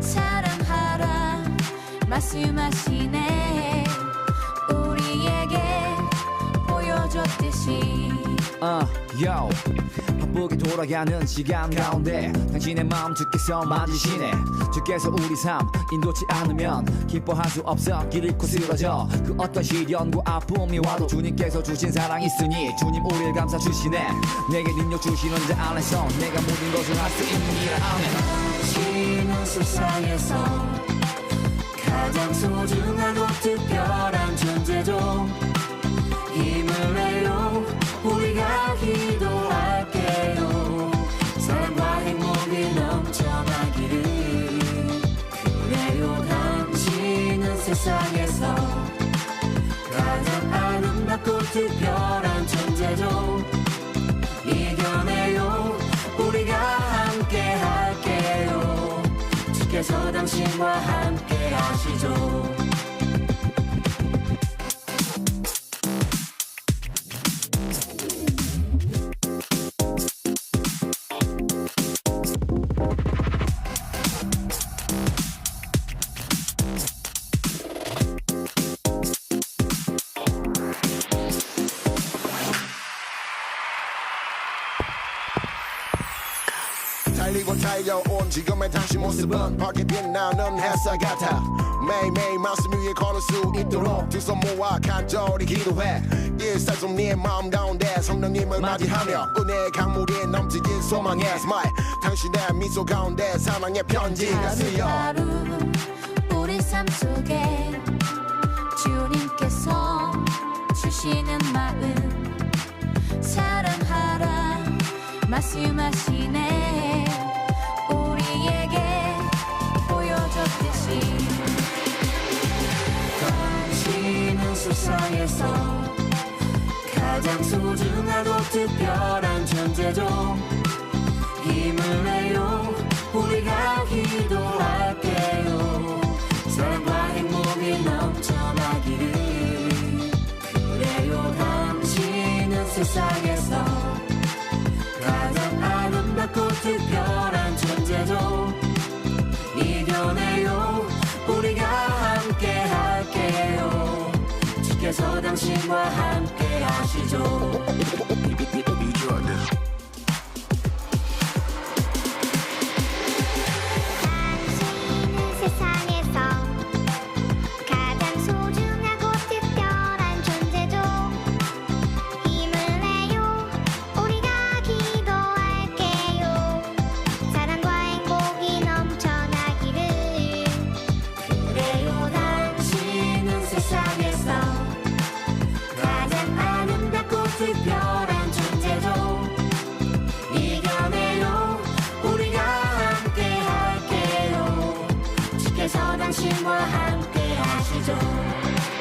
사랑하라 말씀하시네. 우리에게 보여줬듯이. 어, 바쁘게 돌아가는 시간 가운데 당신의 마음 주께서 맞으시네. 주께서 우리 삶 인도치 않으면 기뻐할 수 없어. 길을 잃고 쓰러져. 그 어떤 시련과 아픔이 와도 주님께서 주신 사랑 있으니 주님 우릴 감사 주시네. 내게 능력 주시는 자 안에서 내가 모든 것을 할 수 있느니라. 아멘. 당신은 세상에서 가장 소중하고 특별한 존재죠. 힘을 내요. 우리가 기도할게요. 사랑과 행복이 넘쳐나기를. 그래요 당신은 세상에서 가장 아름답고 특별한 존재죠. 이겨내요. 우리가 함께 할게요 주께서 당신과 함께 하시죠 달리고 달려온 지금의 당신 모습은 밝게 빛나는 햇살 같아. 매일매일 말씀 위에 걸을 수 있도록 두 손 모아 간절히 기도해. 일살 좀네 마음 가운데 성령님을 맞이하며 은혜의 강물이 넘치길 소망의 스마일 당신의 미소 가운데 사랑의 편지가 쓰여 하루 우리 삶 속에 주님께서 주시는 말씀하시네. 우리에게 보여줬듯이. 당신은 세상에서 가장 소중하고 특별한 존재죠. 힘을 내요. 우리가 기도할게요. 사랑과 행복이 넘쳐나기를. 그래요. 당신은 세상에 주께서 당신과 함께 하시죠. 주님께서 당신과 함께 하시죠.